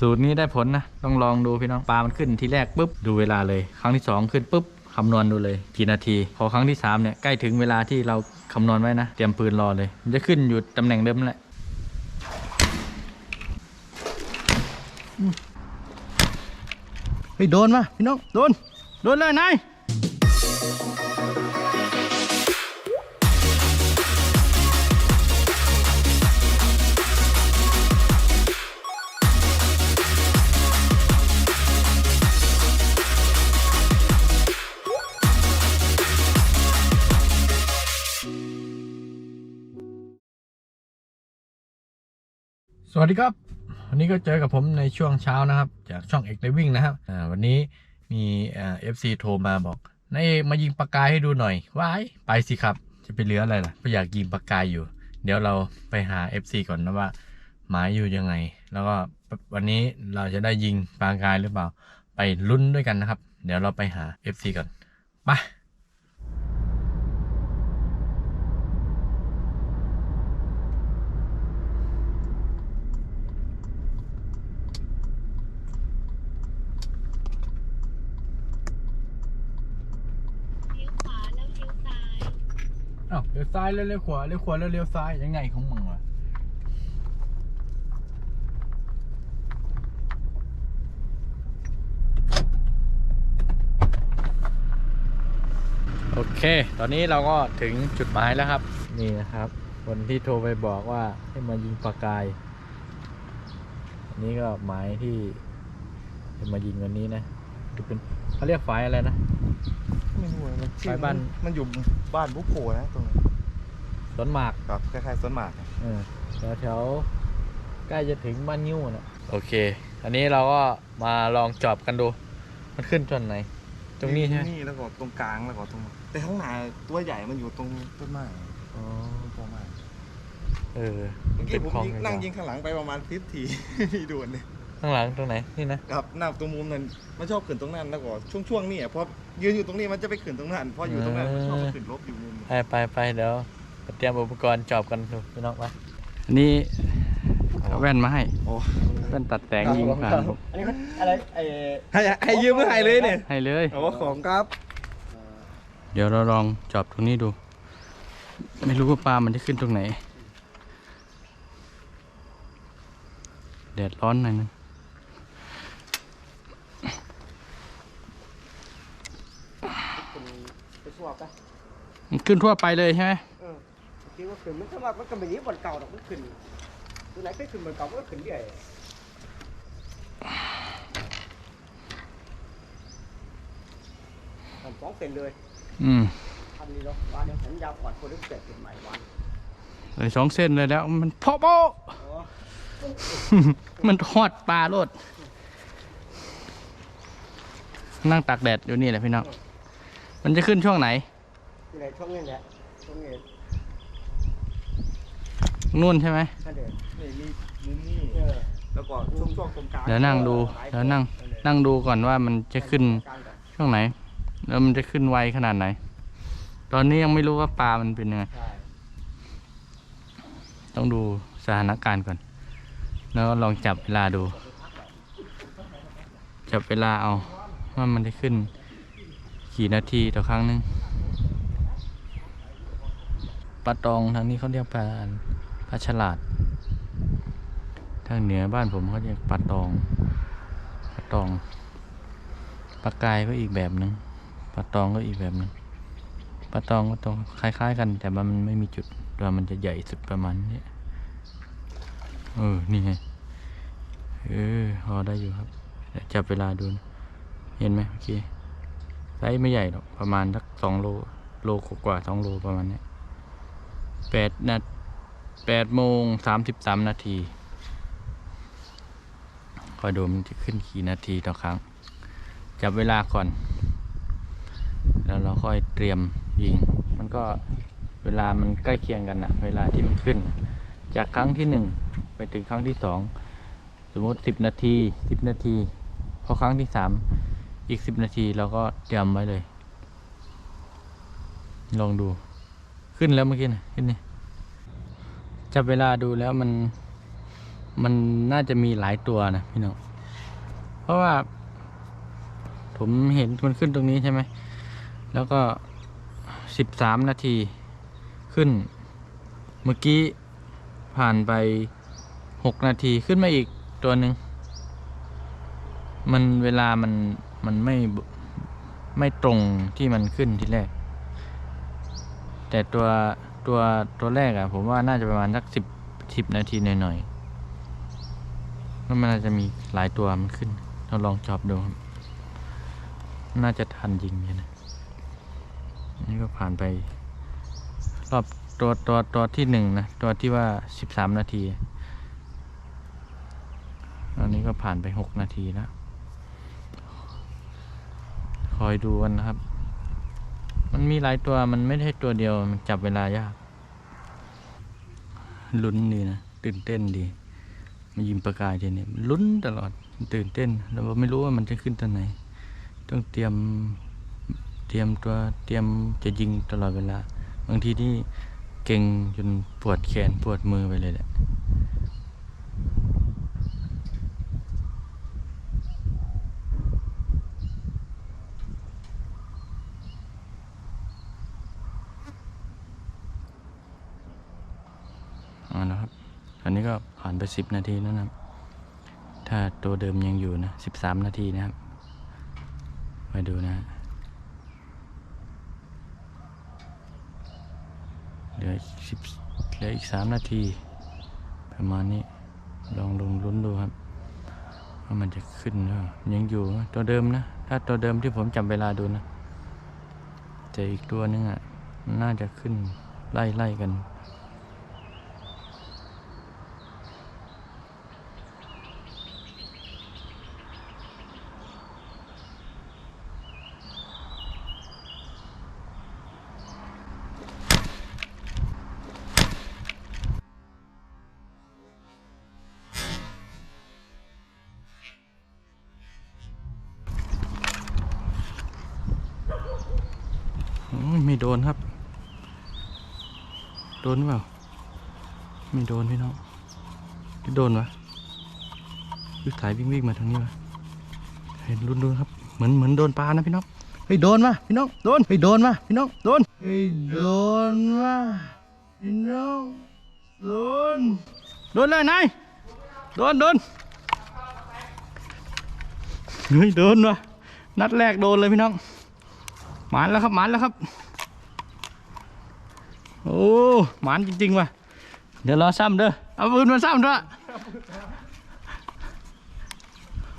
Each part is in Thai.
สูตรนี้ได้ผลนะ ต้องลองดูพี่น้องปลามันขึ้นทีแรกปุ๊บดูเวลาเลย ครั้งที่สองขึ้นปุ๊บคำนวณดูเลยกี่นาที พอครั้งที่สามเนี่ยใกล้ถึงเวลาที่เราคำนวณไว้นะ เตรียมปืนรอเลย มันจะขึ้นอยู่ตำแหน่งเดิมแหละเฮ้ยโดนมาพี่น้องโดนโดนเลยนาย สวัสดีครับ วันนี้ก็เจอกับผมในช่วงเช้านะครับ จากช่องเอกไดวิ่งนะครับวันนี้มีเอฟซีโทรมาบอกนายเอกมายิงปากกายให้ดูหน่อยว้ายไปสิครับ จะไปเหลืออะไรล่ะก็อยากยิงปากกายอยู่ เดี๋ยวเราไปหา FC ก่อนนะว่าหมายอยู่ยังไง แล้วก็วันนี้เราจะได้ยิงปากกายหรือเปล่า ไปลุ้นด้วยกันนะครับ เดี๋ยวเราไปหา FC ก่อนไป เลี้ยวขวาแล้วเลี้ยวซ้าย อ้าวเลี้ยวซ้ายแล้วเลี้ยวขวาเลี้ยวขวาแล้วเลี้ยวซ้ายยังไงของมึงวะโอเค ตอนนี้เราก็ถึงจุดหมายแล้วครับ นี่นะครับ คนที่โทรไปบอกว่าให้มายิงปลากายอันนี้ก็หมายที่จะมายิงวันนี้นะจะเป็นเขาเรียกฝ่ายอะไรนะ ไม่รู้อะมันชื่อไปบ้าน มันอยู่บ้านบุกโผนะตรงนั้นสวนหมากครับคล้ายๆสวนหมากอะเออแถวแถวๆใกล้จะถึงบ้านยิ้วนะโอเค อันนี้เราก็มาลองจอบกันดู มันขึ้นจนไหน ตรงนี้ใช่ไหมนี่แล้วก็ตรงกลางแล้วก็ตรง แต่ข้างหน้าตัวใหญ่มันอยู่ตรงต้นไม้อ๋อต้นไม้เออเมื่อเป็กี้นผมคลองยิงยาวๆนั่งยิงข้างหลังไปประมาณฟิฟทีมีด่วนเลยข้างหลังตรงไหนนี่นะ ครับหน้าตรงมุมนั้นมันชอบขึ้นตรงนั้นแล้วก็ช่วงช่วงๆนี่อะพอ ยืนอยู่ตรงนี้มันจะไปขึ้นตรงนั้นพออยู่ตรงนั้นมันชอบไปขึ้นลบอยู่มุมไปไปไปเดี๋ยวเตรียมอุปกรณ์จอบกันดูพี่น้องไปอันนี้เอาแว่นมาให้โอ้แว่นตัดแสงยิงผ่านผมอันนี้เขาอะไรไอ้ให้ให้ยืมไม่ให้เลยเนี่ยให้เลยโอ้ของครับ เดี๋ยวเราลองจอบตรงนี้ดู ไม่รู้ว่าปลามันจะขึ้นตรงไหนแดดร้อนหน่อยนึง ไปสวบไปมันขึ้นทั่วไปเลยใช่ไหมเออคิดว่าขึ้นมันสมัครมันก็ไม่หนีบนเก่าหรอกมันขึ้นตัวไหนเคยขึ้นบนเก่ามันก็ขึ้นใหญ่ทำสองเซนเลยอืมทำนี่เนาะวานเนี่ยผมยาวกว่าคนที่เกิดเป็นใหม่วานเลยสองเส้นเลยแล้วมันพอโบะอ๋อมันทอดปลาโลด นั่งตากแดดอยู่นี่แหละพี่น้อง มันจะขึ้นช่วงไหน ที่ไหนช่วงนี้แหละช่วงนี้นู่นใช่ไหมนั่นเด็นี่มีมุมนี่เออแล้วก็ช่วงช่วงๆตรงกลางเดี๋ยวนั่งดูเดี๋ยวนั่งนั่งดูก่อนว่ามันจะขึ้นกลางก่อนช่วงไหน แล้วมันจะขึ้นไวขนาดไหน ตอนนี้ยังไม่รู้ว่าปลามันเป็นยังไงใช่ต้องดูสถานการณ์ก่อน แล้วลองจับเวลาดู จับเวลาเอาว่ามันจะขึ้นกี่นาทีต่อครั้งหนึง ปลาตองทางนี้เขาเรียกปลาปลาฉลาด ทางเหนือบ้านผมเขาเรียกปลาตองปลาตองปลากายก็อีกแบบหนึ่งปลาตองก็อีกแบบหนึ่งปลาตองก็ตรงคล้าย ๆ กัน แต่ว่ามันไม่มีจุดตัวมันจะใหญ่สุดประมาณนี้เออนี่ไงเออพอได้อยู่ครับจับเวลาดูนะเห็นไหมโอเคไซส์ไม่ใหญ่หรอกประมาณสักสองโลโลกว่าสองโลประมาณนี้ แปดนาแปดโมงสามสิบสามนาทีคอยดูมันจะขึ้นกี่นาทีต่อครั้ง จับเวลาก่อน แล้วเราค่อยเตรียมยิง มันก็เวลามันใกล้เคียงกันนะเวลาที่มันขึ้น จากครั้งที่หนึ่งไปถึงครั้งที่สองสมมติสิบนาทีสิบนาที พอครั้งที่สามอีกสิบนาทีเราก็เตรียมไว้เลย ลองดู ขึ้นแล้วเมื่อกี้นะขึ้นนี่จับเวลาดูแล้วมันมันน่าจะมีหลายตัวนะพี่น้องเพราะว่า ผมเห็นมันขึ้นตรงนี้ใช่ไหมแล้วก็สิบสามนาทีขึ้น เมื่อกี้ผ่านไปหกนาทีขึ้นมาอีกตัวหนึ่งมันเวลามันมันไม่ไม่ตรงที่มันขึ้นที่แรก แต่ตัวตัวตัวแรกอะผมว่าน่าจะประมาณสักสิบสิบนาทีหน่อยๆแล้วมันน่าจะมีหลายตัวมันขึ้น เราลองจอบดูครับน่าจะทันยิงอยู่นะนี่ก็ผ่านไป รอบตัวตัวตัวที่หนึ่งนะ ตัวที่ว่าสิบสามนาทีตอนนี้ก็ผ่านไปหกนาทีแล้ว คอยดูกันนะครับ มันมีหลายตัวมันไม่ใช่ตัวเดียวจับเวลายากลุ้นดีนะตื่นเต้นดีมายิงประกายทีนี้ลุ้นตลอดตื่นเต้นแล้วไม่รู้ว่ามันจะขึ้นตอนไหน ต้องเตรียมเตรียมตัวเตรียมจะยิงตลอดเวลา บางทีที่เก่งจนปวดแขนปวดมือไปเลยแหละ เอาละครับ ตอนนี้ก็ผ่านไปสิบนาทีแล้วนะครับ ถ้าตัวเดิมยังอยู่นะสิบสามนาทีนะครับ มาดูนะเหลือสิบเหลืออีกสามนาที ประมาณนี้ ลองลงลุ้นดูครับว่ามันจะขึ้นหรือยังอยู่ตัวเดิมนะ ถ้าตัวเดิมที่ผมจำเวลาดูนะแต่อีกตัวนึงอะน่าจะขึ้นไล่ไล่กัน ไม่โดนครับ โดนหรือเปล่า ไม่โดนพี่น้องหรือโดนวะหรือถ่ายวิ่งวิ่งมาทางนี้วะเห็นรุนๆครับ เหมือนเหมือนโดนปลานะพี่น้อง เฮ้ยโดนมาพี่น้อง โดน เฮ้ยโดนมาพี่น้อง โดน เฮ้ยโดนมาพี่น้อง โดน โดนเลยนายโดนโดนเฮ้ยโดนวะนัดแรกโดนเลยพี่น้องหมานแล้วครับหมานแล้วครับโอ้หมานจริงๆว่ะเดี๋ยวรอซ้ำเด้อเอาปืนมาซ้ำด้วย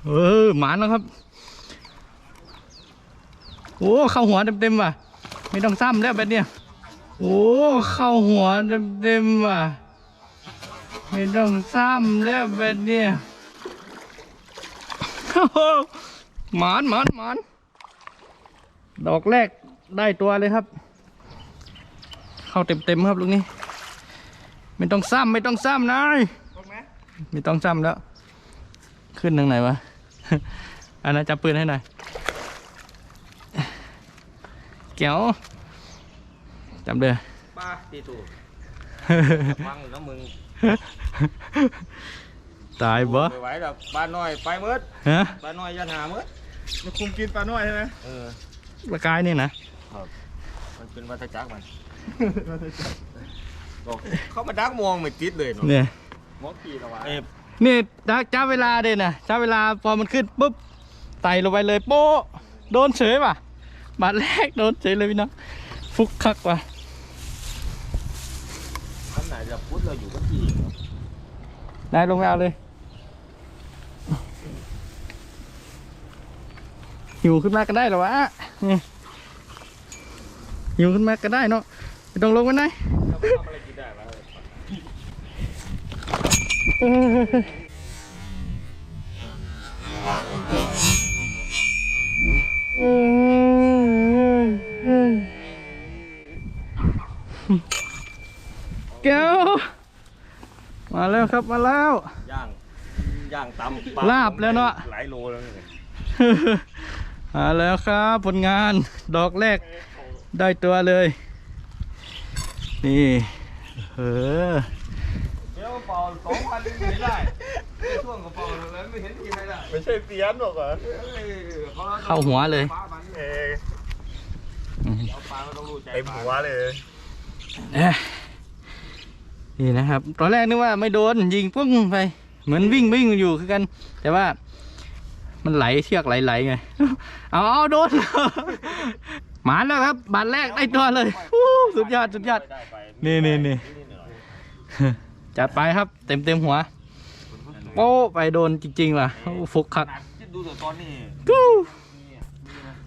เออหมานแล้วครับ โอ้เข้าหัวเต็มๆว่ะ ไม่ต้องซ้ำแล้วแบบเนี้ยโอ้เข้าหัวเต็มๆว่ะ ไม่ต้องซ้ำแล้วแบบเนี้ยโอ้หมานหมานหมานดอกแรกได้ตัวเลยครับ เข้าเต็มๆครับลูกนี้ไม่ต้องซ้ำไม่ต้องซ้ำนายตรงไหมไม่ต้องซ้ำแล้ว ขึ้นทางไหนวะอันนั้นจับปืนให้หน่อยเก๋วจับเด้อป้าตีถูกฟังอยู่นะมึงตายบ่ไม่ไหวหรอกบ้านน้อยไปเมืดฮะบ้านน้อยยันหาเมืดมันคุมกินปลาน้อยใช่ไหมเออปลากายนี่นะมันเป็นวัฏจักรมันบอก เขามาดักมองไม่ติดเลยเนาะเนี่ยมองขี่ละวะเอฟนี่จ้าจ้าเวลาเด่นนะจ้าเวลาพอมันขึ้นปุ๊บไต่ลงไปเลยโป๊ะโดนเฉยป่ะบาดแรกโดนเฉยเลยพี่น้องฟุกคักว่ะอันไหนจะพุทธเราอยู่กันที่นายลงไปเอาเลยหิวขึ้นมาก็ได้เหรอวะนี่หิวขึ้นมาก็ได้เนาะไม่ ต้องลงไปไหนเราไปทำอะไรกินได้วะเออเออเออแก้วมาแล้วครับมาแล้ว ย่าง ย่างตำลาบแล้วเนาะ หลายโลแล้วเนี่ยมาแล้วครับผลงานดอกแรกได้ตัวเลย นี่เออเดี๋ยวเป่าสองพันไม่ได้ช่วงกระเป๋าแล้วไม่เห็นที่ไหนล่ะไม่ใช่เสียนหรอกเหรอเข้าหัวเลยเอออืมปลาก็ต้องรู้ใจเต็มหัวเลยเอ๊ะนี่นะครับ ตอนแรกนึกว่าไม่โดนยิงปุ้งไป เหมือนวิ่งวิ่งอยู่คือกัน แต่ว่า มันไหลเชือกไหลๆไง เอาเอาโดน หมาแล้วครับบาทแรกได้ตัวเลยอู้สุดยอดสุดยอด นี่นี่นี่จัดไปครับ เต็มเต็มหัว โป้ไปโดนจริงๆว่ะโอ้ฟุกคักดูแต่ตอนนี้กู้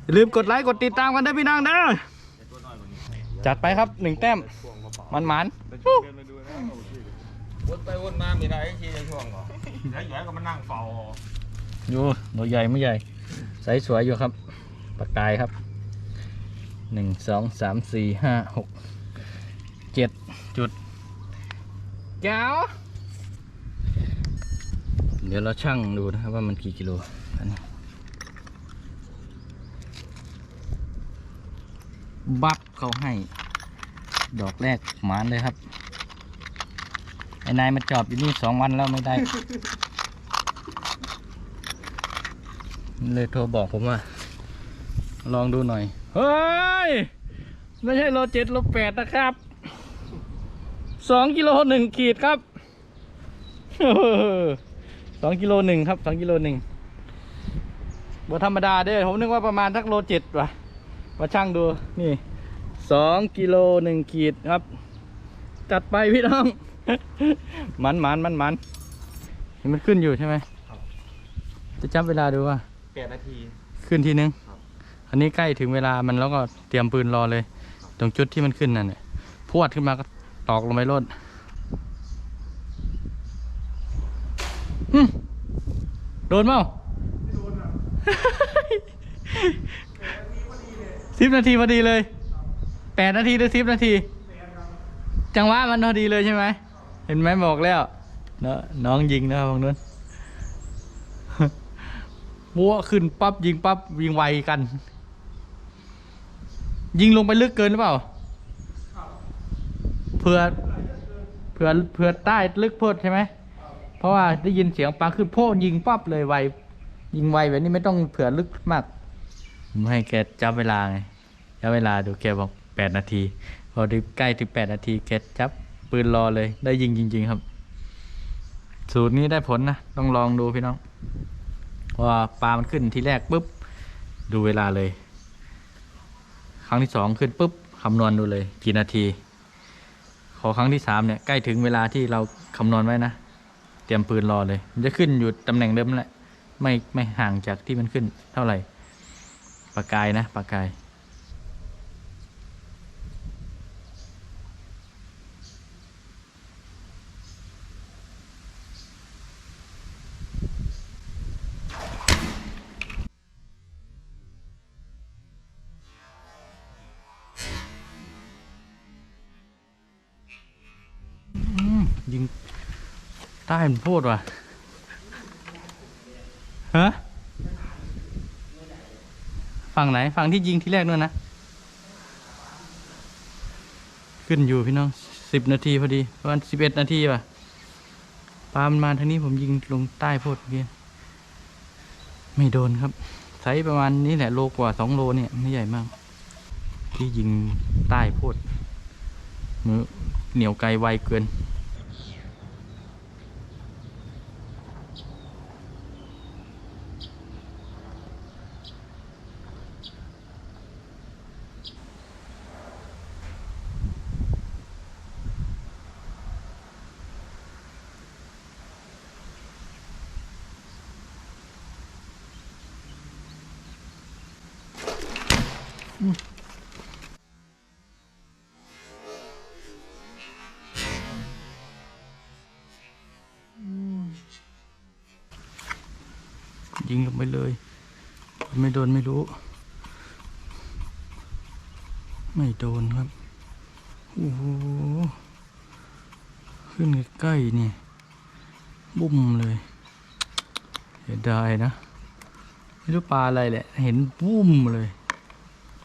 อย่าลืมกดไลค์กดติดตามกันด้วยพี่น้องเด้อจัดไปครับหนึ่งแต้มมันมันวนไปวนมาไม่ได้ที่ในช่วงก่อนแล้วใหญ่ก็มานั่งเฝ้าๆอยู่ตัวใหญ่ไม่ใหญ่ไซส์สวยอยู่ครับปากกายครับ หนึ่งสองสามสี่ห้าหกเจ็ดจุดแก้วเดี๋ยวเราชั่งดูนะครับว่ามันกี่กิโลอันนี้บับเขาให้ ดอกแรกหมานเลยครับไอ้นายมาจอบอยู่นี่สองวันแล้วไม่ได้ เลยโทรบอกผมว่า ลองดูหน่อย เฮ้ย ไม่ใช่โลเจ็ดโลแปดนะครับสองกิโลหนึ่งขีดครับสองกิโลหนึ่งครับสองกิโลหนึ่งบ่ธรรมดาเด้อผมนึกว่าประมาณทักโลเจ็ดว่ะมาช่างดูนี่สองกิโลหนึ่งขีดครับ จัดไปพี่น้องมันมันมันมันเห็นมันขึ้นอยู่ใช่ไหมจะจับเวลาดูว่าแปดนาที ขึ้นทีนึงครับ อันนี้ใกล้ถึงเวลามันแล้วก็เตรียมปืนรอเลย ตรงจุดที่มันขึ้นนั่นเนี่ยพวดขึ้นมาก็ตอกลงไปรถโดนเปล่าสิบนาทีพอดีเลยแปดนาทีหรือสิบนาที จังหวะมันพอดีเลยใช่ไหม เห็นไหมบอกแล้วเนอะน้องยิงนะครับงนู้นบัวขึ้นปั๊บยิงปั๊บยิงไวกัน ยิงลงไปลึกเกินหรือเปล่าเผื่อเผื่อเผื่อใต้ลึกโพดใช่ไหมเพราะว่าได้ยินเสียงปลาขึ้นโพดยิงปั๊บเลยไวยิงไวแบบนี้ไม่ต้องเผื่อลึกมากผมให้แกจับเวลาไงจับเวลาดูแกบอกแปดนาที พอถึงใกล้ถึงแปดนาทีแกจับปืนรอเลยได้ยิงจริง ๆ ครับ สูตรนี้ได้ผลนะต้องลองดูพี่น้องพอปลามันขึ้นทีแรกปุ๊บดูเวลาเลยค รั้งที่สองขึ้นปุ๊บคำนวณดูเลยกี่นาที ขอครั้งที่สามเนี่ยใกล้ถึงเวลาที่เราคำนวณไว้นะ เตรียมปืนรอเลยมันจะขึ้นอยู่ตำแหน่งเดิมแหละไม่ไม่ห่างจากที่มันขึ้นเท่าไหร่ปากกายนะปากกาย อืม ยิงใต้มันโพดว่ะฮะฝั่งไหนฝั่งที่ยิงที่แรกนู่นนะ ขึ้นอยู่พี่น้องสิบนาทีพอดีประมาณสิบเอ็ดนาทีป่ะปลามันมาทางนี้ผมยิงลงใต้พดเมื่อกี้ไม่โดนครับไซส์ประมาณนี้แหละโลกว่าสองโลเนี่ยไม่ใหญ่มาก ที่ยิงใต้โพดมือเหนียวไกลไวเกิน ยิงลงไปเลย ไม่โดนไม่รู้ ไม่โดนครับ โอ้โห ขึ้นใกล้ๆนี่ บุ้มเลยเสียดายนะ ไม่รู้ปลาอะไรแหละ เห็นบุ้มเลย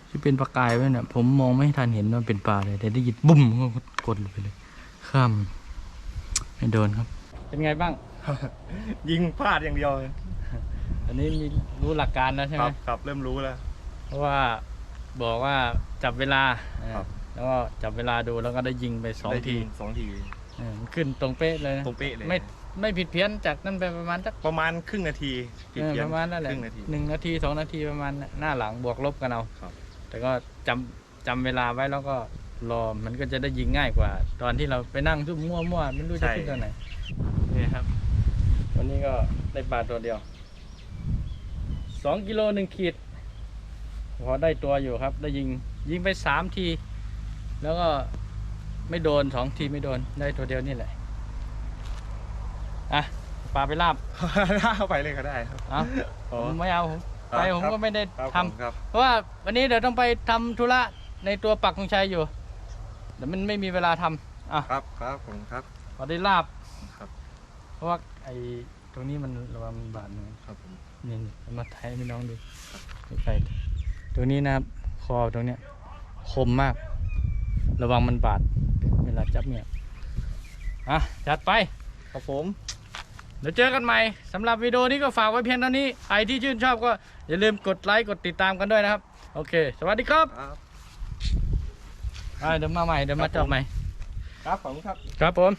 ที่เป็นปลากายไว้เนี่ยผมมองไม่ทันเห็นว่าเป็นปลาเลย แต่ได้ยินบุ้มก็กดลงไปเลย ข้ามไม่โดนครับ เป็นไงบ้าง ยิงพลาดอย่างเดียว อันนี้มีรู้หลักการแล้วใช่คไหมรับครับเริ่มรู้แล้ว เพราะว่าบอกว่าจับเวลาครับ แล้วก็จับเวลาดูแล้วก็ได้ยิงไปสองได้ทีสองทีเออมันขึ้นตรงเป๊ะเลยนะตรงเป๊ะเลยไม่ไม่ผิดเพี้ยนจากนั่นไปประมาณสักประมาณครึ่งนาทีผิดเออเพี้ยปนระมาณนั่นแหละครึ่งนาที หนึ่งนาทีสองนาทีประมาณหน้าหลังบวกลบกันเอาครับ แต่ก็จำจำเวลาไว้แล้วก็รอมันก็จะได้ยิงง่ายกว่า ตอนที่เราไปนั่งซุ่มมั่วๆไม่รู้จะขึ้นตอนไหนนี่ครับ วันนี้ก็ได้ปลาตัวเดียว สองกิโลหนึ่งขีด พอได้ตัวอยู่ครับ ได้ยิงยิงไปสามที แล้วก็ไม่โดนสองทีไม่โดนได้ตัวเดียวนี่แหละ อะปลาไปลาบเข้าไปเลยก็ได้ครับเอาอ๋อผมไม่เอาผมครับไปผมครับ ก็ไม่ได้ครับทำผมครับ เพราะว่าวันนี้เดี๋ยวต้องไปทำธุระในตัวปักธงชัยอยู่เดี๋ยวมันไม่มีเวลาทำอะครับครับผมครับ พอได้ลาบครับ เพราะว่าไอ้ตรงนี้มันระวังมันบาดมือครับผม นี่นี่เอามาไทยให้พี่น้องดูใกล้ๆตรงนี้นะครับ คอตรงเนี้ย คมมาก ระวังมันบาด เวลาจับเนี่ยอะจัดไปครับผม เดี๋ยวเจอกันใหม่สำหรับวิดีโอนี้ก็ฝากไว้เพียงเท่านี้ใครที่ชื่นชอบก็อย่าลืมกดไลค์กดติดตามกันด้วยนะครับ โอเค สวัสดีครับครับอ่าเดี๋ยวมาใหม่เดี๋ยวมาจับใหม่ ครับผมครับ ครับผม